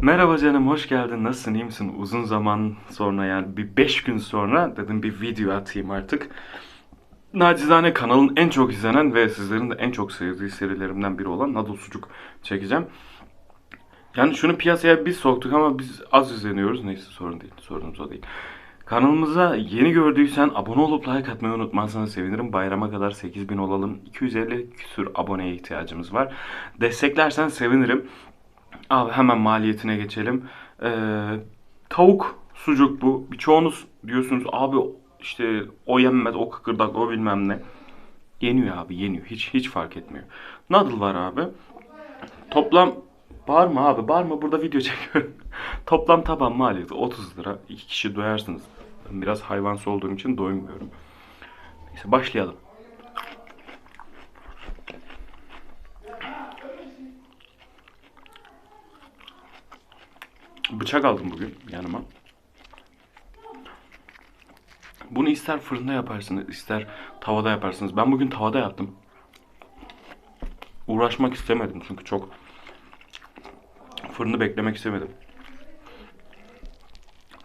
Merhaba canım, hoş geldin. Nasılsın, iyi misin? Uzun zaman sonra yani bir 5 gün sonra dedim bir video atayım artık. Nacizane kanalın en çok izlenen ve sizlerin de en çok sevdiği serilerimden biri olan Nadal Sucuk çekeceğim. Yani şunu piyasaya biz soktuk ama biz az izleniyoruz. Neyse sorun değil, sorunumuz o değil. Kanalımıza yeni gördüysen abone olup like atmayı unutmazsanız sevinirim. Bayrama kadar 8000 olalım. 250 küsür aboneye ihtiyacımız var. Desteklersen sevinirim. Abi hemen maliyetine geçelim. Ee, tavuk sucuk bu. Birçoğunuz diyorsunuz abi işte o yenmez, o kıkırdak, o bilmem ne. Yeniyor abi, yeniyor. Hiç hiç fark etmiyor. Noodle var abi. Toplam bağırma abi, bağırma burada video çekiyorum. Toplam taban maliyeti 30 lira. İki kişi doyarsınız. Ben biraz hayvansı olduğum için doymuyorum. Neyse başlayalım. Bıçak aldım bugün yanıma. Bunu ister fırında yaparsınız, ister tavada yaparsınız. Ben bugün tavada yaptım. Uğraşmak istemedim çünkü çok fırını beklemek istemedim.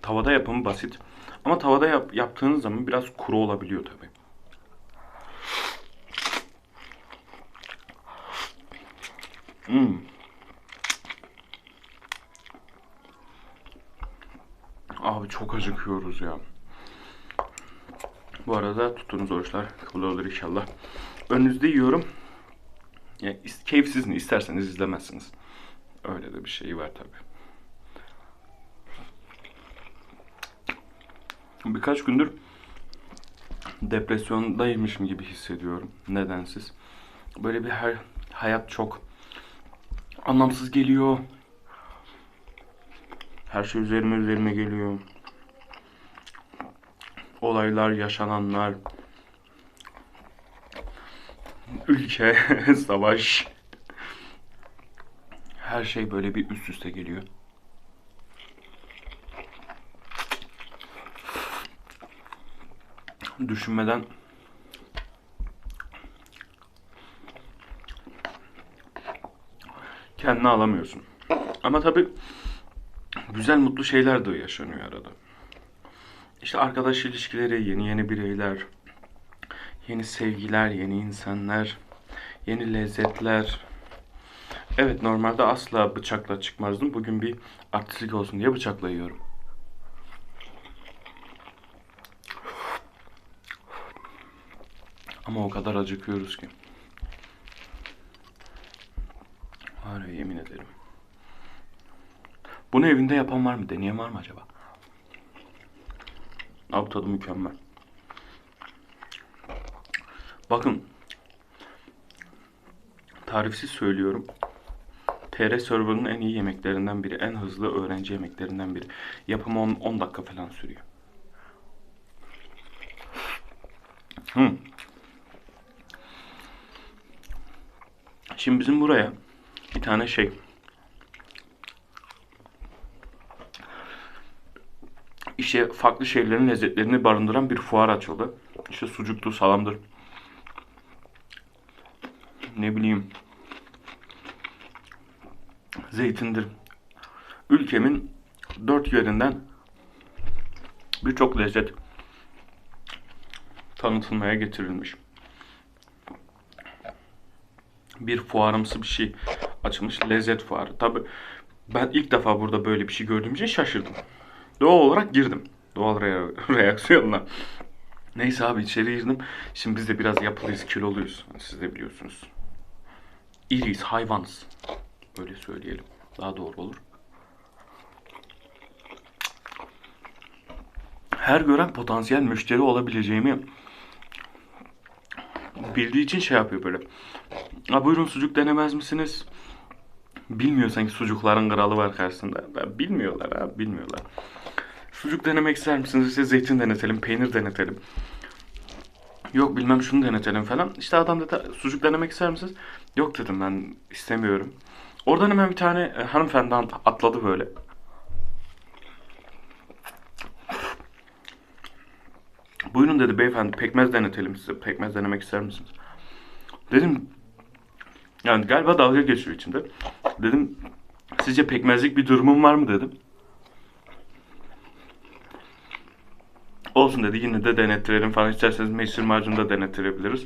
Tavada yapımı basit. Ama tavada yap, yaptığınız zaman biraz kuru olabiliyor tabi. Hmm. Abi çok acıkıyoruz ya. Bu arada tuttuğunuz oruçlar kabul olur inşallah. Önünüzde yiyorum. Ya, keyifsiz mi? İsterseniz izlemezsiniz. Öyle de bir şey var tabi. Birkaç gündür depresyondaymışım gibi hissediyorum. Nedensiz. Böyle bir her hayat çok anlamsız geliyor. Her şey üzerime üzerime geliyor. Olaylar, yaşananlar, ülke, savaş. Her şey böyle bir üst üste geliyor. Düşünmeden kendini alamıyorsun. Ama tabii güzel mutlu şeyler de yaşanıyor arada. İşte arkadaş ilişkileri, yeni yeni bireyler, yeni sevgiler, yeni insanlar, yeni lezzetler. Evet normalde asla bıçakla çıkmazdım. Bugün bir artistlik olsun diye bıçakla yiyorum. Ama o kadar acıkıyoruz ki. Var yemin ederim. Bunu evinde yapan var mı? Deneyen var mı acaba? Abi tadı mükemmel. Bakın. Tarifsiz söylüyorum. TR Server'ın en iyi yemeklerinden biri. En hızlı öğrenci yemeklerinden biri. Yapımı 10, 10 dakika falan sürüyor. Hı. Şimdi bizim buraya bir tane şey işte farklı şeylerin lezzetlerini barındıran bir fuar açıldı. İşte sucuktur, salamdır. Ne bileyim. Zeytindir. Ülkemin dört yerinden birçok lezzet tanıtılmaya getirilmiş. Bir fuarımsı bir şey açılmış. Lezzet fuarı. Tabi ben ilk defa burada böyle bir şey gördüğüm için şaşırdım. Doğal olarak girdim. Doğal re- reaksiyonla. Neyse abi içeri girdim. Şimdi biz de biraz yapılıyız, kiloluyuz. Siz de biliyorsunuz. İriyiz, hayvanız. Öyle söyleyelim. Daha doğru olur. Her gören potansiyel müşteri olabileceğimi bildiği için şey yapıyor böyle. Ha buyurun sucuk denemez misiniz? Bilmiyor sanki sucukların kralı var karşısında. Bilmiyorlar abi, bilmiyorlar. Sucuk denemek ister misiniz? İşte zeytin denetelim, peynir denetelim. Yok bilmem şunu denetelim falan. İşte adam dedi sucuk denemek ister misiniz? Yok dedim ben istemiyorum. Oradan hemen bir tane e, hanımefendi at- atladı böyle. Buyurun dedi beyefendi pekmez denetelim size. Pekmez denemek ister misiniz? Dedim yani galiba dalga geçiyor içinde. Dedim Sizce pekmezlik bir durumum var mı dedim. Olsun dedi yine de denettirelim falan isterseniz mesir macunu da denettirebiliriz.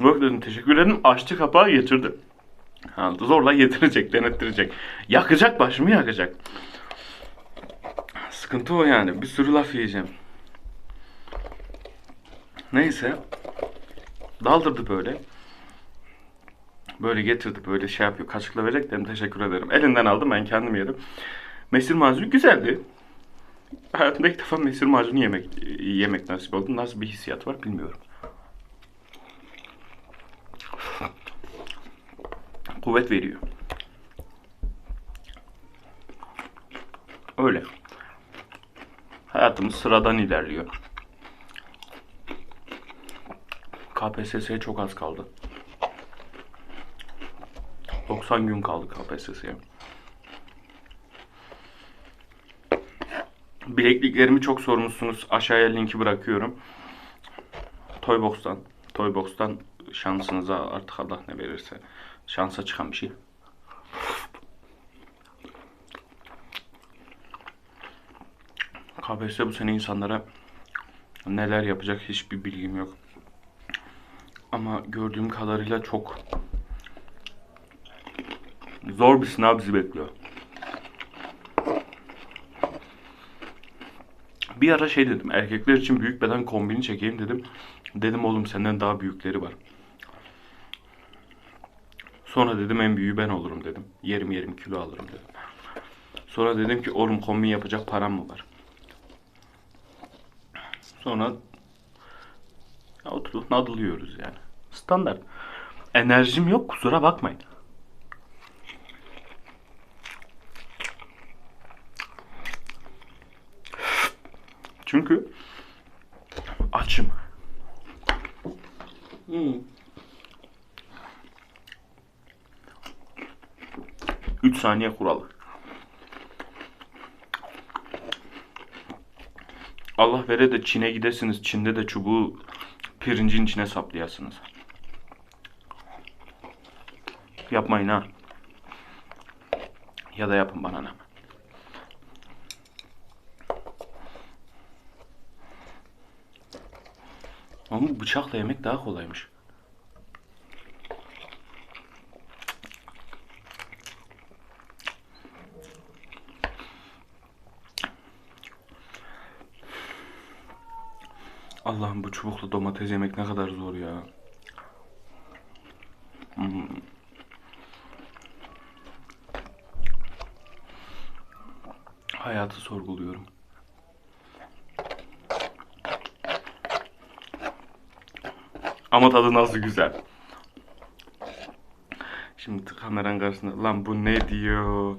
Yok dedim teşekkür ederim açtı kapağı getirdi. Ha, zorla getirecek denettirecek. Yakacak başımı yakacak. Sıkıntı o yani bir sürü laf yiyeceğim. Neyse. Daldırdı böyle. Böyle getirdi böyle şey yapıyor. Kaşıkla verecek dedim teşekkür ederim. Elinden aldım ben kendim yedim. Mesir macunu güzeldi. Hayatımda ilk defa mesir macunu yemek yemek nasip oldu. Nasıl bir hissiyat var bilmiyorum. Kuvvet veriyor. Öyle. Hayatımız sıradan ilerliyor. KPSS'ye çok az kaldı. 90 gün kaldı KPSS'ye. Bilekliklerimi çok sormuşsunuz. Aşağıya linki bırakıyorum. Toybox'tan. Toybox'tan şansınıza artık Allah ne verirse. Şansa çıkan bir şey. KPSS bu sene insanlara neler yapacak hiçbir bilgim yok. Ama gördüğüm kadarıyla çok zor bir sınav bizi bekliyor. Bir ara şey dedim, erkekler için büyük beden kombini çekeyim dedim. Dedim oğlum senden daha büyükleri var. Sonra dedim en büyüğü ben olurum dedim. Yerim yerim kilo alırım dedim. Sonra dedim ki oğlum kombin yapacak param mı var? Sonra ya oturup nadılıyoruz yani. Standart. Enerjim yok kusura bakmayın. Çünkü açım. Hmm. 3 saniye kuralı. Allah vere de Çin'e gidesiniz. Çin'de de çubuğu pirincin içine saplayasınız. Yapmayın ha. Ya da yapın bana ne. Ama bıçakla yemek daha kolaymış. Allah'ım bu çubukla domates yemek ne kadar zor ya. Hmm. Hayatı sorguluyorum. Ama tadı nasıl güzel. Şimdi kameranın karşısında lan bu ne diyor?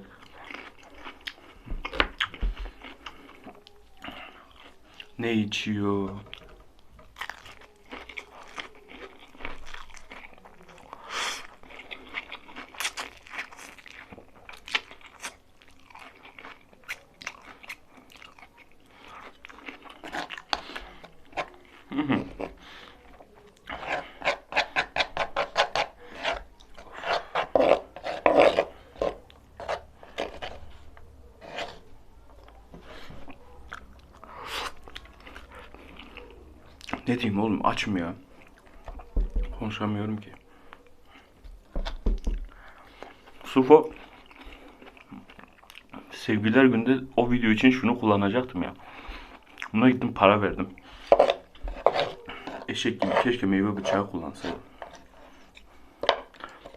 Ne içiyor? Ne oğlum açmıyor. Konuşamıyorum ki. Sırf o Sevgililer günde o video için şunu kullanacaktım ya. Buna gittim para verdim. Eşek gibi keşke meyve bıçağı kullansaydım.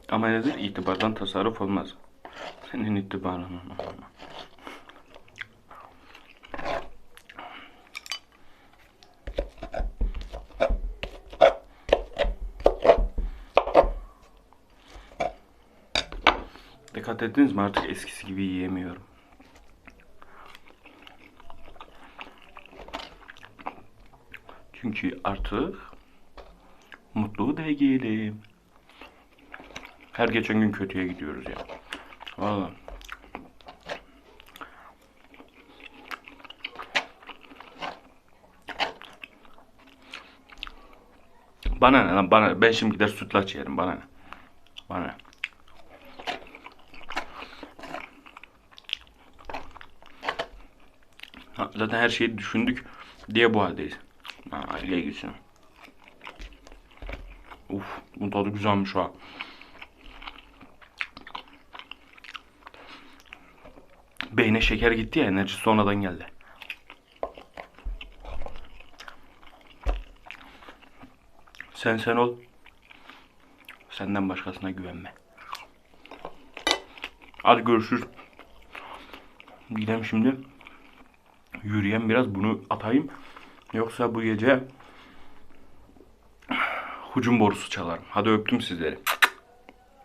Ama nedir? İtibardan tasarruf olmaz. Senin itibarın. Dikkat ettiniz mi artık eskisi gibi yiyemiyorum. Çünkü artık mutlu değilim. Her geçen gün kötüye gidiyoruz ya. Valla. Bana ne lan bana ben şimdi gider sütlaç yerim bana ne. Bana ne. Zaten her şeyi düşündük diye bu haldeyiz. Ha, gitsin. Uf, bu tadı güzelmiş ha. Beyne şeker gitti ya enerji sonradan geldi. Sen sen ol. Senden başkasına güvenme. Hadi görüşürüz. Gidelim şimdi. Yürüyen biraz bunu atayım. Yoksa bu gece hucum borusu çalarım. Hadi öptüm sizleri.